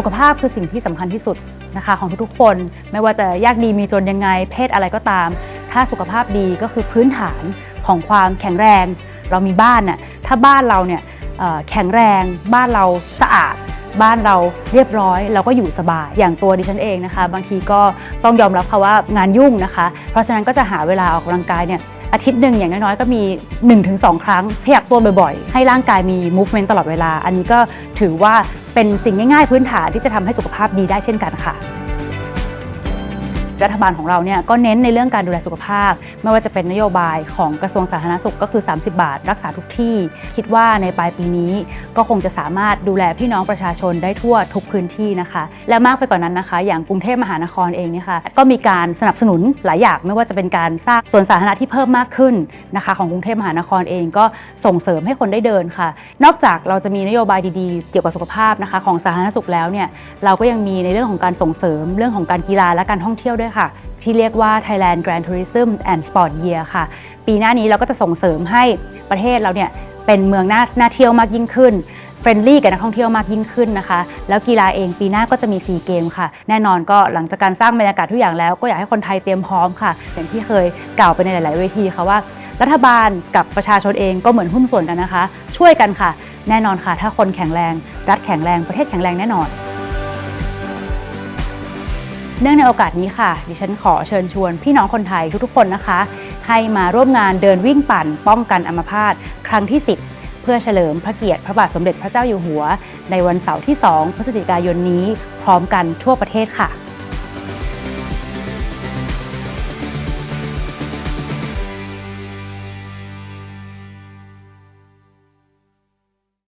สุขภาพคือสิ่งที่สำคัญที่สุดนะคะของทุกๆคน ไม่ว่าจะยากดีมีจนยังไง เพศอะไรก็ตาม ถ้าสุขภาพดีก็คือพื้นฐานของความแข็งแรง เรามีบ้านน่ะถ้าบ้านเราเนี่ยแข็งแรงบ้านเราสะอาด บ้านเราเรียบร้อย เราก็อยู่สบายอย่างตัวดิฉันเองนะคะ บางทีก็ต้องยอมรับค่ะว่างานยุ่งนะคะ เพราะฉะนั้นก็จะหาเวลาออกกำลังกายเนี่ยอาทิตย์หนึ่งอย่างน้อยๆก็มี 1-2 ครั้งขยับตัวบ่อยๆ ให้ร่างกายมี movement ตลอดเวลา อันนี้ก็ถือว่า เป็นสิ่งง่ายๆพื้นฐานที่จะทำให้สุขภาพดีได้เช่นกันค่ะ รัฐบาลของเราเนี่ยก็เน้นในเรื่องการดูแลสุขภาพ ไม่ว่าจะเป็นนโยบายของกระทรวงสาธารณสุขก็คือ 30 บาท รักษาทุกที่ คิดว่าในปลายปีนี้ก็คงจะสามารถดูแลพี่น้องประชาชนได้ทั่วทุกพื้นที่นะคะ และมากไปกว่านั้นนะคะ อย่างกรุงเทพมหานครเองเนี่ยค่ะก็มีการสนับสนุนหลายอย่างไม่ว่าจะเป็นการสร้างสวนสาธารณะที่เพิ่มมากขึ้นนะคะของกรุงเทพมหานครเองก็ส่งเสริมให้คนได้เดินค่ะ นอกจากเราจะมีนโยบายดีๆ เกี่ยวกับสุขภาพนะคะของสาธารณสุขแล้วเนี่ยเราก็ยังมีในเรื่องของการส่งเสริมเรื่องของการกีฬาและการท่องเที่ยวด้วยค่ะ ที่เรียกว่า Thailand Grand Tourism and Sport Year ค่ะ ปีหน้านี้เราก็จะส่งเสริมให้ประเทศเราเนี่ยเป็นเมืองน่านาเที่ยวมากยิ่งขึ้นเฟรนลี่กับนักท่องเที่ยวมากยิ่งขึ้นนะคะ แล้วกีฬาเองปีหน้าก็จะมีซีเกมค่ะ แน่นอนก็หลังจากการสร้างบรรยากาศทุกอย่างแล้ว ก็อยากให้คนไทยเตรียมพร้อมค่ะ อย่างที่เคยกล่าวไปในหลาย ๆ เวทีค่ะว่า รัฐบาลกับประชาชนเองก็เหมือนหุ้นส่วนกันนะคะ ช่วยกันค่ะ แน่นอนค่ะ ถ้าคนแข็งแรง รัฐแข็งแรงประเทศแข็งแรงแน่นอน เนื่องในโอกาสนี้ค่ะ ดิฉันขอเชิญชวนพี่น้องคนไทยทุกๆคนนะคะ ให้มาร่วมงานเดินวิ่งปั่น ป้องกันอัมพาตครั้งที่ 10 เพื่อเฉลิมพระเกียรติพระบาทสมเด็จพระเจ้าอยู่หัว ในวันเสาร์ที่ 2 พฤศจิกายนนี้ พร้อมกันทั่วประเทศค่ะ